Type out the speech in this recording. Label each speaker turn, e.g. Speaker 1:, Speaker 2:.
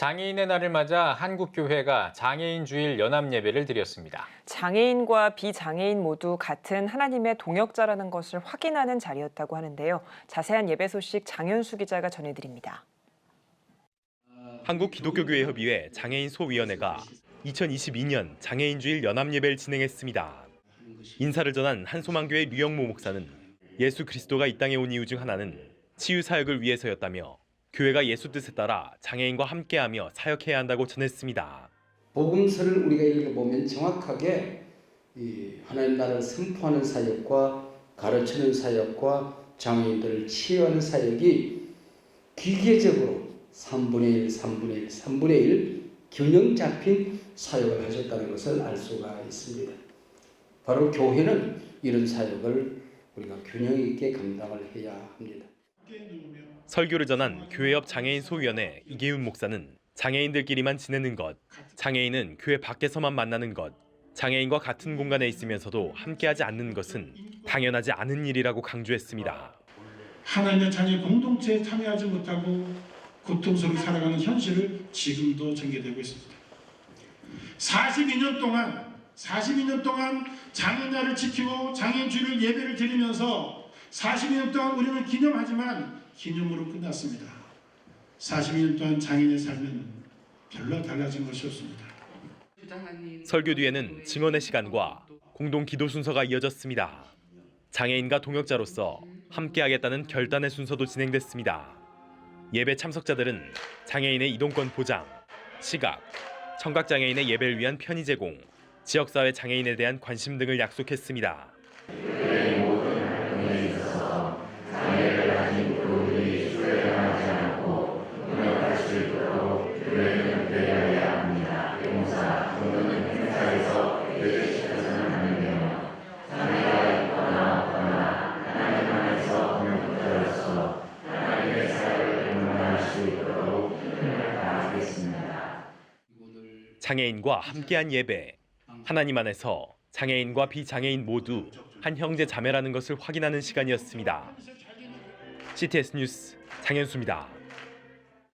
Speaker 1: 장애인의 날을 맞아 한국교회가 장애인 주일 연합 예배를 드렸습니다.
Speaker 2: 장애인과 비장애인 모두 같은 하나님의 동역자라는 것을 확인하는 자리였다고 하는데요. 자세한 예배 소식 장현수 기자가 전해드립니다.
Speaker 3: 한국기독교교회협의회 장애인 소위원회가 2022년 장애인 주일 연합 예배를 진행했습니다. 인사를 전한 한소망교회 류영모 목사는 예수 그리스도가 이 땅에 온 이유 중 하나는 치유 사역을 위해서였다며 교회가 예수 뜻에 따라 장애인과 함께하며 사역해야 한다고 전했습니다.
Speaker 4: 복음서를 우리가 읽어보면 정확하게 이 하나님 나라를 선포하는 사역과 가르치는 사역과 장애인들을 치유하는 사역이 기계적으로 3분의 1, 3분의 1, 3분의 1 균형 잡힌 사역을 하셨다는 것을 알 수가 있습니다. 바로 교회는 이런 사역을 우리가 균형 있게 감당을 해야 합니다.
Speaker 3: 설교를 전한 교회 옆 장애인 소위원회 이계훈 목사는 장애인들끼리만 지내는 것, 장애인은 교회 밖에서만 만나는 것, 장애인과 같은 공간에 있으면서도 함께하지 않는 것은 당연하지 않은 일이라고 강조했습니다.
Speaker 5: 하나님의 자녀 공동체에 참여하지 못하고 고통스럽게 살아가는 현실을 지금도 전개되고 있습니다. 42년 동안 42년 동안 장애인날을 지키고 장애인주를 예배를 드리면서 42년 동안 우리는 기념하지만 기념으로 끝났습니다. 42년 동안 장애인의 삶은 별로 달라진 것이 없습니다.
Speaker 3: 설교 뒤에는 증언의 시간과 공동 기도 순서가 이어졌습니다. 장애인과 동역자로서 함께하겠다는 결단의 순서도 진행됐습니다. 예배 참석자들은 장애인의 이동권 보장, 시각, 청각 장애인의 예배를 위한 편의 제공, 지역사회 장애인에 대한 관심 등을 약속했 장애인과 함께한 예배, 하나님 안에서 장애인과 비장애인 모두 한 형제 자매라는 것을 확인하는 시간이었습니다. CTS 뉴스 장현수입니다.